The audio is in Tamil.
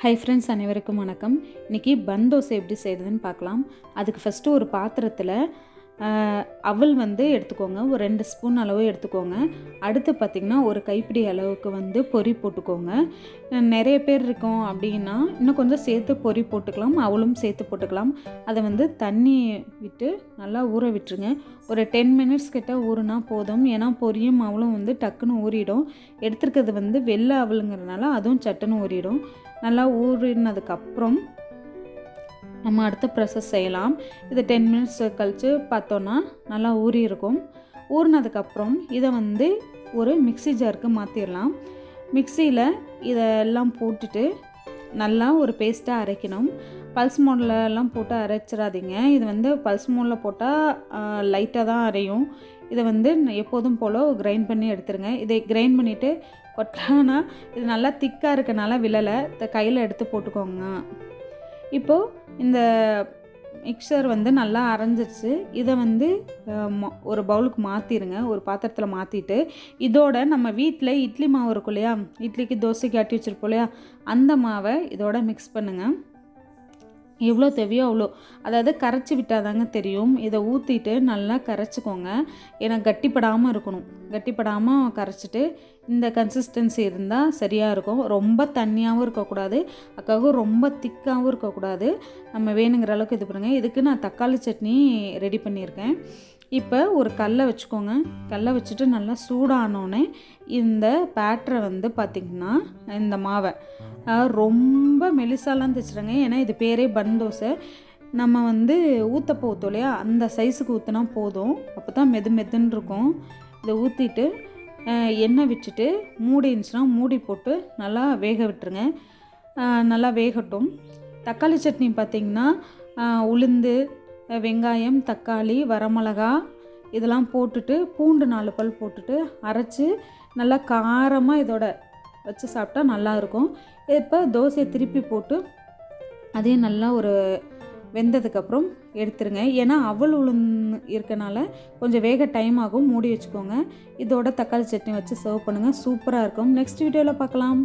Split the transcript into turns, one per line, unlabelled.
ஹை ஃப்ரெண்ட்ஸ் அனைவருக்கும் வணக்கம். இன்றைக்கி பன் தோசை எப்படி செய்கிறதுன்னு பார்க்கலாம். அதுக்கு ஃபஸ்ட்டு ஒரு பாத்திரத்தில் அவல் வந்து எடுத்துக்கோங்க. ஒரு ரெண்டு ஸ்பூன் அளவு எடுத்துக்கோங்க. அடுத்து பார்த்திங்கன்னா ஒரு கைப்பிடி அளவுக்கு வந்து பொரி போட்டுக்கோங்க. நிறைய பேர் இருக்கோம் அப்படின்னா இன்னும் கொஞ்சம் சேர்த்து பொரி போட்டுக்கலாம். அவளும் சேர்த்து போட்டுக்கலாம். அதை வந்து தண்ணி விட்டு நல்லா ஊற விட்டுருங்க. ஒரு டென் மினிட்ஸ் கிட்ட ஊறுனா போதும். ஏன்னா பொரியும் அவளும் வந்து டக்குன்னு ஊறிடும். எடுத்துருக்கிறது வந்து வெள்ளை அவளுங்கிறதுனால அதுவும் சட்டுன்னு ஊறிடும். நல்லா ஊறினதுக்கப்புறம் நம்ம அடுத்த ப்ராசஸ் செய்யலாம். இது டென் மினிட்ஸ் கழித்து பார்த்தோன்னா நல்லா ஊறி இருக்கும். ஊறினதுக்கப்புறம் இதை வந்து ஒரு மிக்ஸி ஜாருக்கு மாற்றிடலாம் மிக்சியில் இதெல்லாம் போட்டுட்டு நல்லா ஒரு பேஸ்ட்டாக அரைக்கணும். பல்ஸ் மோட்லலாம் போட்டு அரைச்சிடாதீங்க. இது வந்து பல்ஸ் மோடில் போட்டால் லைட்டாக தான் அரையும். இதை வந்து எப்போதும் போல் கிரைண்ட் பண்ணி எடுத்துருங்க. இதை கிரைண்ட் பண்ணிவிட்டு கொட்டானா இது நல்லா திக்காக இருக்கனால விழலை. இதை கையில் எடுத்து போட்டுக்கோங்க. இப்போது இந்த மிக்சர் வந்து நல்லா அரைஞ்சிருச்சு. இதை வந்து ம- ஒரு பவுலுக்கு மாற்றிடுங்க ஒரு பாத்திரத்தில் மாற்றிட்டு இதோட நம்ம வீட்டில் இட்லி மாவு இருக்கும் இல்லையா? இட்லிக்கு தோசைக்கு ஆட்டி வச்சுருப்போம் இல்லையா? அந்த மாவை இதோட மிக்ஸ் பண்ணுங்கள் எவ்வளோ தேவையோ அவ்வளோ. அதாவது கரைச்சி விட்டாதாங்க தெரியும். இதை ஊற்றிட்டு நல்லா கரைச்சிக்கோங்க. ஏன்னா கட்டிப்படாமல் இருக்கணும். கட்டிப்படாமல் கரைச்சிட்டு இந்த கன்சிஸ்டன்சி இருந்தால் சரியாக இருக்கும். ரொம்ப தண்ணியாகவும் இருக்கக்கூடாது. அக்காவும் ரொம்ப திக்காகவும் இருக்கக்கூடாது. நம்ம வேணுங்கிற அளவுக்கு இது பண்ணுங்கள் இதுக்கு நான் தக்காளி சட்னி ரெடி பண்ணியிருக்கேன். இப்போ ஒரு கல்லை வச்சுக்கோங்க. கல்லை வச்சுட்டு நல்லா சூடானோடனே இந்த பேட்டரை வந்து பார்த்திங்கன்னா இந்த மாவை. ரொம்ப மெலிசாலாம் தைச்சிடுங்க ஏன்னா இது பேரே பன் தோசை. நம்ம வந்து ஊற்றப்போ ஊற்றோம் இல்லையா? அந்த சைஸுக்கு ஊற்றினா போதும். அப்போ தான் மெது மெதுன்னு இருக்கும். இதை ஊற்றிட்டு எண்ணெய் வச்சுட்டு மூடி இருந்துச்சுன்னா மூடி போட்டு நல்லா வேக விட்டுருங்க. நல்லா வேகட்டும். தக்காளி சட்னி பார்த்திங்கன்னா உளுந்து வெங்காயம் தக்காளி வரமிளகா இதெல்லாம் போட்டுட்டு பூண்டு நாலு பல் போட்டுட்டு அரைச்சி நல்லா காரமாக இதோட வச்சு சாப்பிட்டா நல்லாயிருக்கும் இப்போ தோசையை திருப்பி போட்டு அதே நல்லா ஒரு வெந்ததுக்கப்புறம் எடுத்துருங்க. ஏன்னா அவல் உளுந்து இருக்கனால கொஞ்சம் வேக டைம் ஆகும். மூடி வச்சுக்கோங்க. இதோட தக்காளி சட்னி வச்சு சர்வ் பண்ணுங்கள் சூப்பராக இருக்கும். நெக்ஸ்ட் வீடியோவில் பார்க்கலாம்.